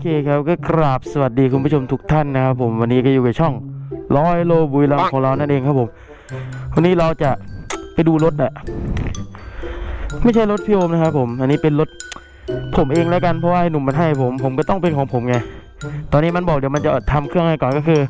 เคครับก็กราบสวัสดีคุณผู้ชมทุกท่านนะครับผมวันนี้ก็อยู่กับช่องร้อยโลบุยลัมของเรานั่นเองครับผม วันนี้เราจะไปดูรถอะไม่ใช่รถพี่โอมนะครับผม อันนี้เป็นรถผมเองแล้วกันเพราะว่าไอหนุ่มมันให้ผม ผมก็ต้องเป็นของผมไง ตอนนี้มันบอกเดี๋ยวมันจะทำเครื่องให้ก่อนก็คือ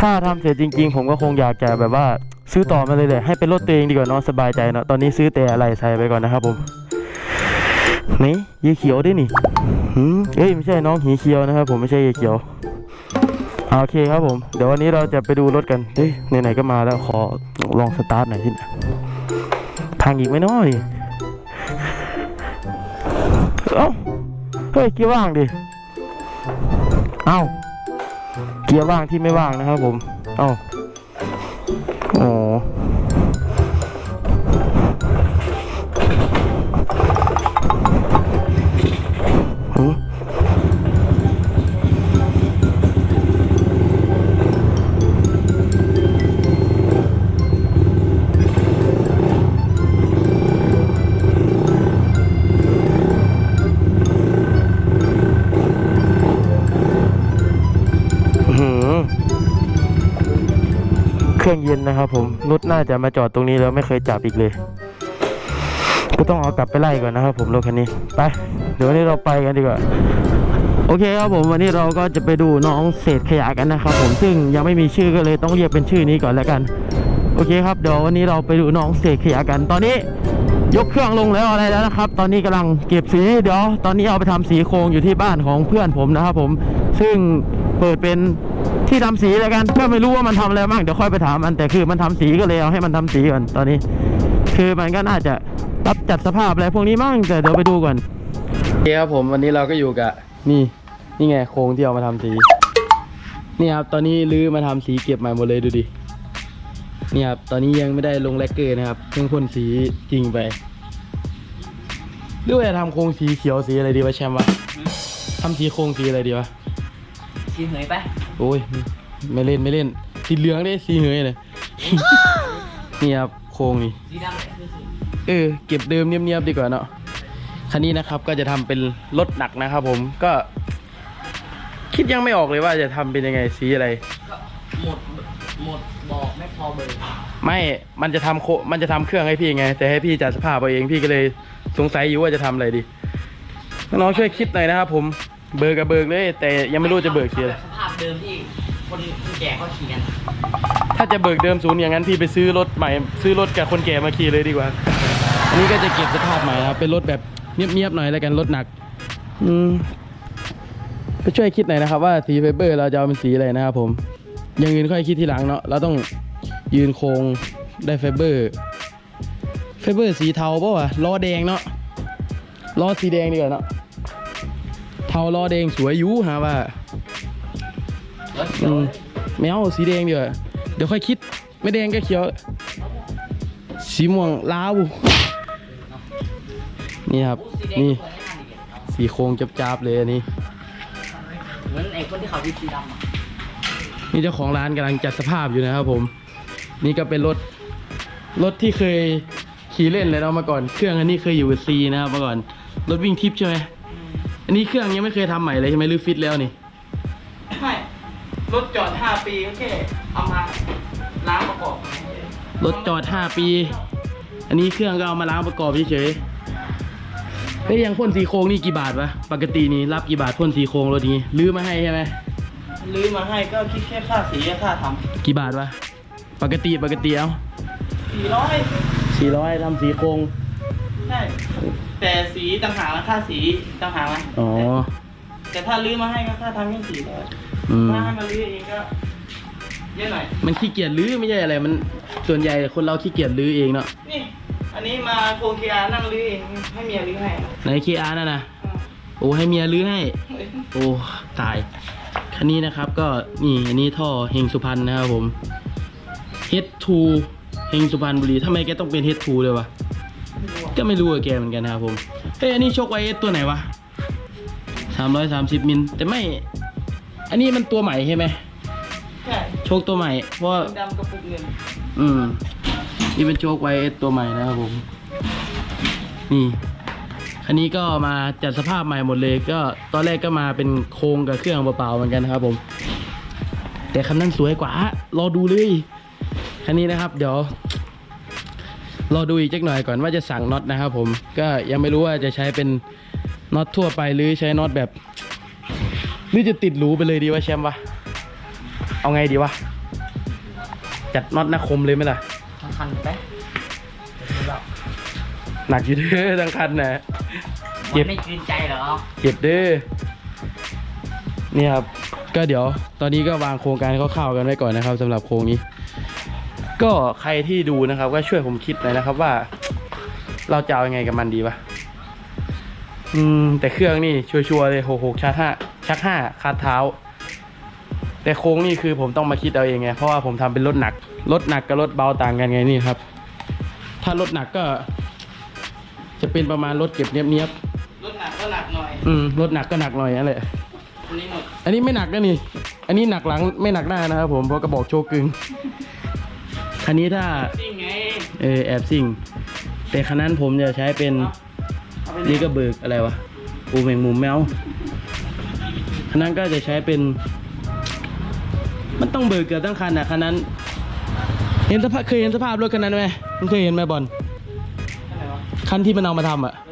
ถ้าทำเสร็จจริง ๆ ผมก็คงอยากจะแบบว่าซื้อต่อมาเลยเลยให้เป็นรถตัวเองดีกว่าเนาะสบายใจเนาะตอนนี้ซื้อแต่อะไรใส่ไปก่อนนะครับผม นี่ยีเขียวด้วยนี่หืมเอ้ยไม่ใช่น้องหีเขียวนะครับ ผมไม่ใช่ยีเขียวโอเคครับผม เดี๋ยววันนี้เราจะไปดูรถกันเฮ้ยไหนๆก็มาแล้วขอลองสตาร์ทหน่อยที่ทางอีกไหมนาะนี่เอ้าเฮ้ยเกียร์ว่างดิ เอ้าเกียร์ว่างที่ไม่ว่างนะครับผม เอ้าอ๋อ ย็นนะครับ ผมนุชน่าจะมาจอดตรงนี้แล้วไม่เคยจับอีกเลย ก็ต้องเอากลับไปไล่ก่อนนะครับ ผมรถคันนี้ไปเดี๋ยววันนี้เราไปกันดีกว่าโอเคครับผมวันนี้เราก็จะไปดูน้องเศษขยะกันนะครับ ผมซึ่งยังไม่มีชื่อก็เลยต้องเรียกเป็นชื่อนี้ก่อนแล้วกัน โอเคครับเดี๋ยววันนี้เราไปดูน้องเศษขยะกันตอนนี้ ยกเครื่องลงแล้วอะไรแล้วนะครับ ตอนนี้กำลังเก็บสีเดี๋ยวตอนนี้เอาไปทำสีโครงอยู่ที่บ้านของเพื่อนผมนะครับผมซึ่งเปิดเป็นที่ทำสีแล้วกันก็ไม่รู้ว่ามันทำอะไรบ้างเดี๋ยวค่อยไปถามมันแต่คือมันทำสีก็เลยเอาให้มันทำสีก่อนตอนนี้ คือมันก็น่าจะรับจัดสภาพอะไรพวกนี้มั่งแต่เดี๋ยวไปดูก่อนโอเคครับผมวันนี้เราก็อยู่กับนี่นี่ไงโครงที่เอามาทำสี นี่ครับตอนนี้ลื้อมาทำสีเก็บใหม่หมดเลยดูดิ นี่ครับ ตอนนี้ยังไม่ได้ลงแลกเกอร์นะครับเพิ่งพ่นสีจริงไปหรือว่าจะทำโครงสีเขียวสีอะไรดีวะแชมป์วะทำสีโครงสีอะไรดีวะชี้เหยไปโอ้ยไม่เล่นไม่เล่น สีเหลืองได้สีเหยเลยนี่ครับโครงนี่สีดำเนี่ยคือสีเออเก็บเดิมเนียบๆดีกว่าเนาะคันนี้นะครับก็จะทำเป็นรถหนักนะครับผมก็ คิดยังไม่ออกเลยว่าจะทำเป็นยังไงสีอะไรก็หมด หมดบอกไม่พอเบอร์ไม่ มันจะทำโค มันจะทำเครื่องให้พี่ไง แต่ให้พี่จัดสภาพเอาเองพี่ก็เลยสงสัยอยู่ว่าจะทำอะไรดี น้องๆช่วยคิดหน่อยนะครับผม เบิกกับเบิกเลย แต่ยังไม่รู้จะเบิกสีอะไร สภาพเดิมที่คนคนแก่เขาขี่กันถ้าจะเบิกเดิมศูนย์อย่างนั้นพี่ไปซื้อรถใหม่ ซื้อรถกับคนแก่มาขี่เลยดีกว่า อันนี้ก็จะเก็บสภาพใหม่ครับ เป็นรถแบบเนียบๆหน่อยแล้วกันรถหนัก อืมก็ช่วยคิดหน่อยนะครับว่าสีไฟเบอร์เราจะเอาเป็นสีอะไรนะครับผม อย่างอื่นค่อยคิดทีหลังเนาะเราต้องยืนโครงได้ไฟเบอร์ไฟเบอร์สีเทาป่ะวะล้อแดงเนาะล้อสีแดงดีกว่าเนาะเทาล้อแดงสวยอยูฮะว่ารถเขียอืวมไม่เอาสีแดงดีกว่าเดี๋ยวค่อยคิดไม่แดงก็เขียว สีม่วงลาวนี่ครับสีแดงนี่สวยไม่ทันอีกเลยสีโครงจับๆเลยอันนี้เหมือนไอ้คนที่เขาวิสีดำอะ นี่เจ้าของร้านกำลังจัดสภาพอยู่นะครับผม นี่ก็เป็นรถรถที่เคยขี่เล่นเลยเนาะเมื่อก่อน เครื่องอันนี้เคยอยู่กับซีนะครับเมื่อก่อน รถวิ่งทิปใช่ไหมอันนี้เครื่องยังไม่เคยทำใหม่เลยใช่ไหมหรือฟิตแล้วนี่ไม่รถจอด 5 ปีก็แค่เอามาล้างประกอบ รถจอด 5 ปี อันนี้เครื่องก็เอามาล้างประกอบเฉยๆเฮ้ยยังพ่นสีโครงนี่กี่บาทวะปกตินี่รับกี่บาทพ่นสีโครงรถนี้ ลื้อมาให้ใช่ไหม ลื้อมาให้ก็คิดแค่ค่าสีกับค่าทกี่บาทวะ ปกติปกติเอาำสี่ร้อยสี่ร้อยทำสีโครงใช่แต่สีต่างหากนะค่าสีต่างหากนะอ๋อ แต่ถ้าลื้อมาให้ก็ค่าทำแค่สี่ร้อยอืม ถ้าให้มาลื้อเองก็เยอะหน่อย มันขี้เกียจลื้อไม่ใช่อะไร มันส่วนใหญ่คนเราขี้เกียจลื้อเองเนาะนี่ อันนี้มาโครงเคียนั่งลื้อเองให้เมียลื้อให้ในคีอาร์นั่นนะโอ้ให้เมียลื้อให้ โอ้ตาย คันนี้นะครับก็นี่อันนี้ท่อเฮงสุพรรณนะครับผม H2 เฮงสุพรรณบุรีทำไมแกต้องเป็น H2 เลยวะก็ไม่รู้อะแกเหมือนกันนะครับผมเฮ้ยอันนี้ชกไว้ตัวไหนวะสามร้อยสามสิบมิลแต่ไม่ อันนี้มันตัวใหม่ใช่ไหมใช่โชคตัวใหม่เพราะว่าดำกระปุกเงินอืมนี่เป็นโชคไว้ตัวใหม่นะครับผม นี่ข อันนี้ก็มาจัดสภาพใหม่หมดเลย ก็ตอนแรกก็มาเป็นโครงกับเครื่องเปล่าๆเหมือนกันนะครับผม แต่คันนั้นสวยกว่า รอดูเลย คันนี้นะครับ เดี๋ยวรอดูอีกจักหน่อยก่อนว่าจะสั่งน็อตนะครับผมก็ยังไม่รู้ว่าจะใช้เป็นน็อตทั่วไปหรือใช้น็อตแบบหรือจะติดหรูไปเลยดีวะแชมป์วะเอาไงดีวะจัดน็อตหน้าคมเลยไหมล่ะทั้งคันไปหนักอยู่เด้อทั้งคันนะ เจ็บไม่กินใจเหรอ เก็บเด้อนี่ครับ ก็เดี๋ยวตอนนี้ก็วางโครงการคร่าวๆกันไว้ก่อนนะครับสำหรับโครงนี้ ก็ใครที่ดูนะครับ ก็ช่วยผมคิดหน่อยนะครับว่า เราจะเอายังไงกับมันดีวะอืมแต่เครื่องนี่ชัวร์ๆเลยหกหกชักห้าชักห้าคาดเท้า แต่โค้งนี่คือผมต้องมาคิดเอาเองไงเพราะว่าผมทำเป็นรถหนักรถหนักกับรถเบาต่างกันไงนี่ครับ ถ้ารถหนักก็ จะเป็นประมาณรถเก็บเนี้ยบรถหนั กก็หนักหน่อยๆอืมรถหนักก็หนักหน่อยนั่นแหละ อันนี้หมดอันนี้ไม่หนักนะนี่ อันนี้หนักหลังไม่หนักหน้านะครับผม เพราะกระบอกโชกกึ่งคันนี้ถ้าจริงไงเออแอบซิ่ง แต่คันนั้นผมจะใช้เป็นเอาไปนี่ก็เบิกอะไรวะปูแมงมุมแมวคันนั้นก็จะใช้เป็น มันต้องเบิกเกือบทั้งคันอะคันนั้น เห็นสภาพเคยเห็นสภาพรถคันนั้นไหมมึงเคยเห็นไหมบอล อะไรวะคันที่มันเอามาทำอะเ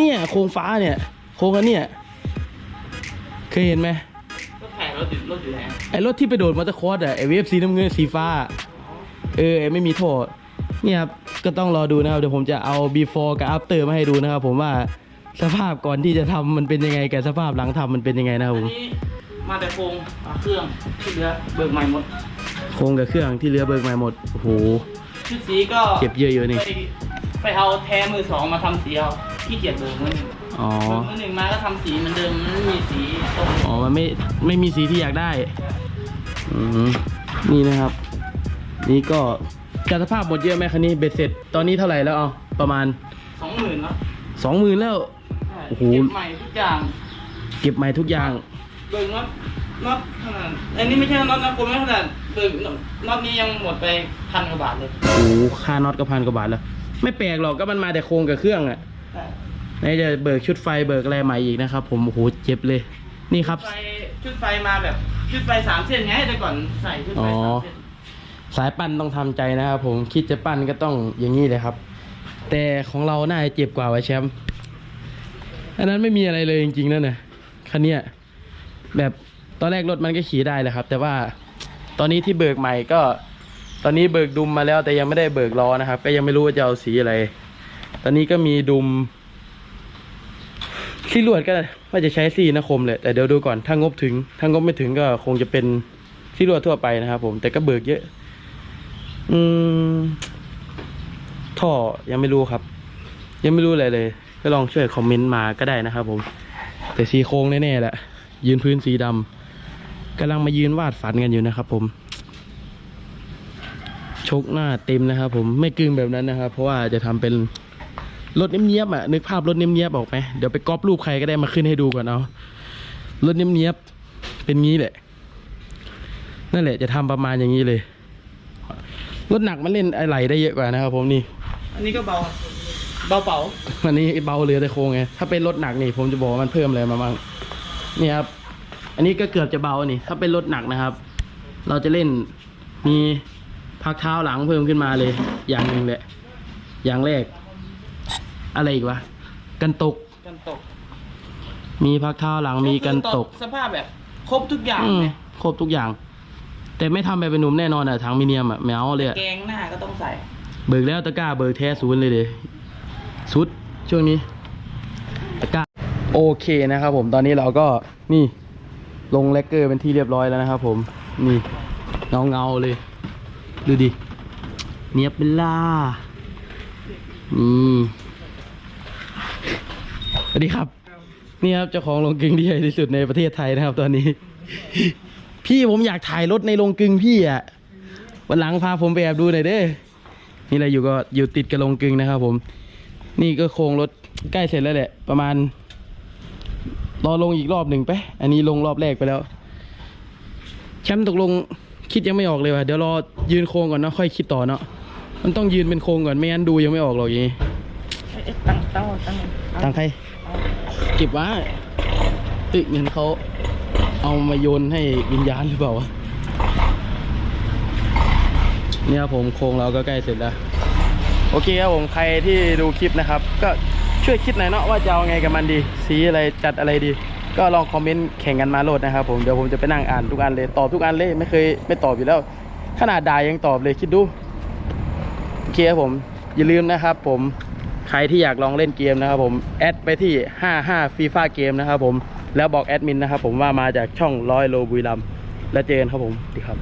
นี่ยโครงฟ้าเนี่ย โครงอันเนี่ยเคยเห็นไหมรถแข่งรถอยู่รถอยู่ไหนไอ้รถที่ไปโดดมอเตอร์คอร์สอะไอ้เวฟสีน้ำเงินสีฟ้า เออไอ้ไม่มีโทษเนี่ยครับก็ต้องรอดูนะครับ เดี๋ยวผมจะเอา before กับ after มาให้ดูนะครับ ผมว่าสภาพก่อนที่จะทำมันเป็นยังไงกับสภาพหลังทำมันเป็นยังไงนะครับอัผนมนี้มาแต่โครงมาเครื่องที่เหลือเบิกใหม่หมดโครงกับเครื่องที่เหลือเบิกใหม่หมดโอ้โหชุดสีก็เก็บเยอะอยู่นี่ไปไปเอาแท้มือสองมาทำสีเอา ขี้เกียจเบิกมือหนึ่งอ๋อ เบิกมือหนึ่งมาก็ทำสีเหมือนเดิมมันไม่มีสีตรงอ๋อมันไม่ไม่มีสีที่อยากได้ อืมนี่นะครับ นี่ก็จัดสภาพหมดเยอะไหมคันนี้เบ็ดเสร็จ ตอนนี้เท่าไหร่แล้วเอาประมาณสองหมื่นแล้วสองหมื่นแล้ว ใช่โอ้โห เก็บใหม่ทุกอย่าง เก็บใหม่ทุกอย่าง เบิกน็อตน็อตขนาดอันนี้ไม่ใช่น็อตนะคุณไม่ขนาดเบิกน็อตนี้ยังหมดไปพันกว่าบาทเลย โอ้โหค่าน็อตก็พันกว่าบาทแล้ว ไม่แปลกหรอกก็มันมาแต่โครงกับเครื่องอะใช่ไห นจะเบิกชุดไฟเบิกอะไรใหม่อีกนะครับ ผมโอ้โหเจ็บเลย นี่ครับไฟชุดไฟมาแบบชุดไฟสามเส้นไงแต่ก่อนใส่ชุดไฟอ๋อสามเส้นสายปั้นต้องทำใจนะครับผมคิดจะปั้นก็ต้องอย่างนี้เลยครับ แต่ของเราน่าจะเจ็บกว่าไว้แชมป์อันนั้นไม่มีอะไรเลยจริงๆนั่นนะคันเนี้ยแบบตอนแรกรถมันก็ขี่ได้แหละครับ แต่ว่าตอนนี้ที่เบิกใหม่ก็ ตอนนี้เบิกดุมมาแล้วแต่ยังไม่ได้เบิกล้อนะครับ ก็ยังไม่รู้ว่าจะเอาสีอะไร ตอนนี้ก็มีดุมสีลวดก็ว่าจะใช้สีนคมเลยแต่เดี๋ยวดูก่อนถ้างบถึง ถ้างบไม่ถึงก็คงจะเป็นสีลวดทั่วไปนะครับผมแต่ก็เบิกเยอะ อืม ท่อยังไม่รู้ครับ ยังไม่รู้อะไรเลย ก็ลองช่วยคอมเมนต์มาก็ได้นะครับผม แต่สีโครงแน่ๆแหละยืนพื้นสีดำกำลังมายืนวาดฝันกันอยู่นะครับ ผมชกหน้าเต็มนะครับผมไม่กึ่งแบบนั้นนะครับ เพราะว่าจะทำเป็น รถเนี้ยบๆอะนึกภาพรถเนี้ยบๆออกไหมเดี๋ยวไปก๊อปรูปใครก็ได้มาขึ้นให้ดูก่อนเอารถเนี้ยบๆเป็นงี้แหละ นั่นแหละจะทำประมาณอย่างนี้เลย รถหนักมันเล่นอะไรได้เยอะกว่านะครับ ผมนี่ อันนี้ก็เบาเบาเป๋าอันนี้เบาเหลือแต่โครงไงถ้าเป็นรถหนักนี่ ผมจะบอกว่ามันเพิ่มอะไรมาบ้างนี่ครับ อันนี้ก็เกือบจะเบานี่ ถ้าเป็นรถหนักนะครับ เราจะเล่นมีพักเท้าหลังเพิ่มขึ้นมาเลย อย่างหนึ่งแหละ อย่างแรก อะไรอีกวะ กันตก กันตกมีพักเท้าหลังมีกันตก สภาพแบบครบทุกอย่างอืมเลยครบทุกอย่าง แต่ไม่ทำแบบเป็นหนุ่มแน่นอนอะถังมิเนียมอะแมวเลยอะแกงหน้าก็ต้องใส่ เบิกแล้วตะกร้าเบิกแท้ศูนย์เลยเดยสุดช่วงนี้ ตะกร้าโอเคนะครับผมตอนนี้เราก็นี่ ลงแลกเกอร์เป็นที่เรียบร้อยแล้วนะครับผมนี่เงาเงาๆเลย ดูดิเนียบเป็นล่านี่ สวัสดีครับ นี่ครับเจ้าของโรงกลึงที่ใหญ่ที่สุดในประเทศไทยนะครับ ตอนนี้ พี่ผมอยากถ่ายรถในโรงกลึงพี่อะวันหลังพาผมไปแอบดูหน่อยเด้อนี่เราอยู่ก็อยู่ติดกับโรงกลึงนะครับ ผม นี่ก็โครงรถใกล้เสร็จแล้วแหละ ประมาณรอลงอีกรอบหนึ่งไป อันนี้ลงรอบแรกไปแล้ว แชมป์ตกลงคิดยังไม่ออกเลยว่ะเดี๋ยวรอยืนโครงก่อนเนาะค่อยคิดต่อเนาะมันต้องยืนเป็นโครงก่อนไม่งั้นดูยังไม่ออกหรอกอย่างนี้ตั้งตั้งตั้งเอาทางใคร เก็บไว้ตึกเห็นเขาเอามาโยนให้วิญญาณหรือเปล่าวะเนี่ยครับผมโครงเราก็ใกล้เสร็จแล้ว โอเคครับผมใครที่ดูคลิปนะครับ ก็ช่วยคิดหน่อยเนาะว่าจะเอาไงกับมันดี สีอะไรจัดอะไรดี ก็ลองคอมเมนต์แข่งกันมาโหลดนะครับผมเดี๋ยวผมจะไปนั่งอ่านทุกอันเลยตอบทุกอันเลยไม่เคยไม่ตอบอยู่แล้ว ขนาดด่ายังตอบเลยคิดดูโอเคครับผมอย่าลืมนะครับผม ใครที่อยากลองเล่นเกมนะครับผมแอดไปที่ 55 FIFA เกมนะครับผมแล้วบอกแอดมินนะครับผมว่ามาจากช่องร้อยโลบุรีรัมแล้วเจนครับผมดีครับ